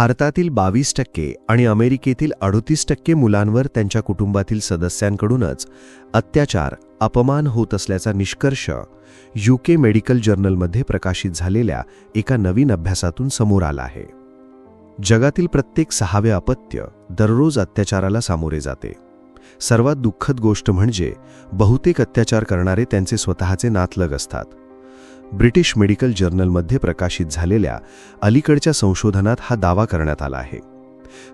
भारतातील बावीस टक्के आणि अमेरिकेतील अडोतीस टक्के मुलांवर त्यांच्या कुटुंबातील सदस्यांकडूनच अत्याचार अपमान होत असल्याचा निष्कर्ष युके मेडिकल जर्नलमध्ये प्रकाशित झालेल्या एका नवीन अभ्यासातून समोर आला आहे. जगातील प्रत्येक सहावे अपत्य दररोज अत्याचाराला सामोरे जाते. सर्वात दुःखद गोष्ट म्हणजे बहुतेक अत्याचार करणारे त्यांचे स्वतःचे नातलग असतात. ब्रिटिश मेडिकल जर्नलमध्ये प्रकाशित झालेल्या अलीकडच्या संशोधनात हा दावा करण्यात आला आहे.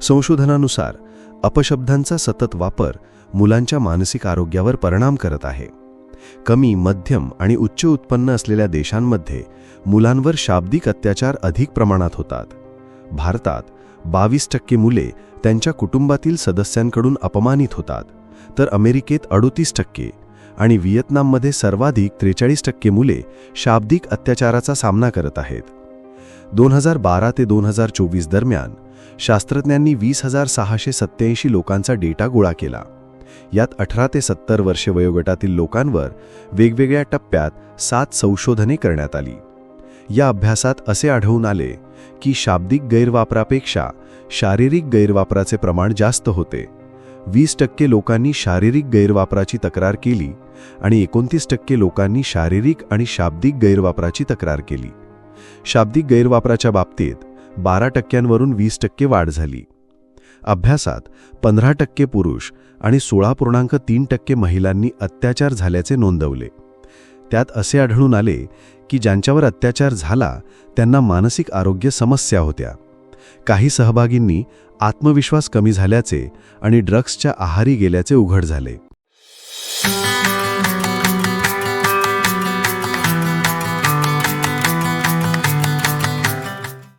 संशोधनानुसार अपशब्दांचा सतत वापर मुलांच्या मानसिक आरोग्यावर परिणाम करत आहे. कमी मध्यम आणि उच्च उत्पन्न असलेल्या देशांमध्ये मुलांवर शाब्दिक अत्याचार अधिक प्रमाणात होतात. भारतात बावीस टक्के मुले त्यांच्या कुटुंबातील सदस्यांकडून अपमानित होतात तर अमेरिकेत अडोतीस टक्के आणि व्हिएतनाममध्ये सर्वाधिक त्रेचाळीस टक्के मुले शाब्दिक अत्याचाराचा सामना करत आहेत. दोन हजार बारा ते दोन हजार चोवीस दरम्यान शास्त्रज्ञांनी वीस हजार सहाशे सत्त्याऐंशी लोकांचा डेटा गोळा केला. यात अठरा ते सत्तर वर्षे वयोगटातील लोकांवर वेगवेगळ्या टप्प्यात सात संशोधने करण्यात आली. या अभ्यासात असे आढळून आले की शाब्दिक गैरवापरापेक्षा शारीरिक गैरवापराचे प्रमाण जास्त होते. वीस टक्के लोकांनी शारीरिक गैरवापराची तक्रार केली आणि एकोणतीस टक्के लोकांनी शारीरिक आणि शाब्दिक गैरवापराची तक्रार केली. शाब्दिक गैरवापराच्या बाबतीत बारा टक्क्यांवरून वीस टक्के वाढ झाली. अभ्यासात पंधरा टक्के पुरुष आणि सोळा पूर्णांक तीन टक्के महिलांनी अत्याचार झाल्याचे नोंदवले. त्यात असे आढळून आले की ज्यांच्यावर अत्याचार झाला त्यांना मानसिक आरोग्य समस्या होत्या. काही सहभागींनी आत्मविश्वास कमी झाल्याचे आणि ड्रग्सच्या आहारी गेल्याचे उघड झाले.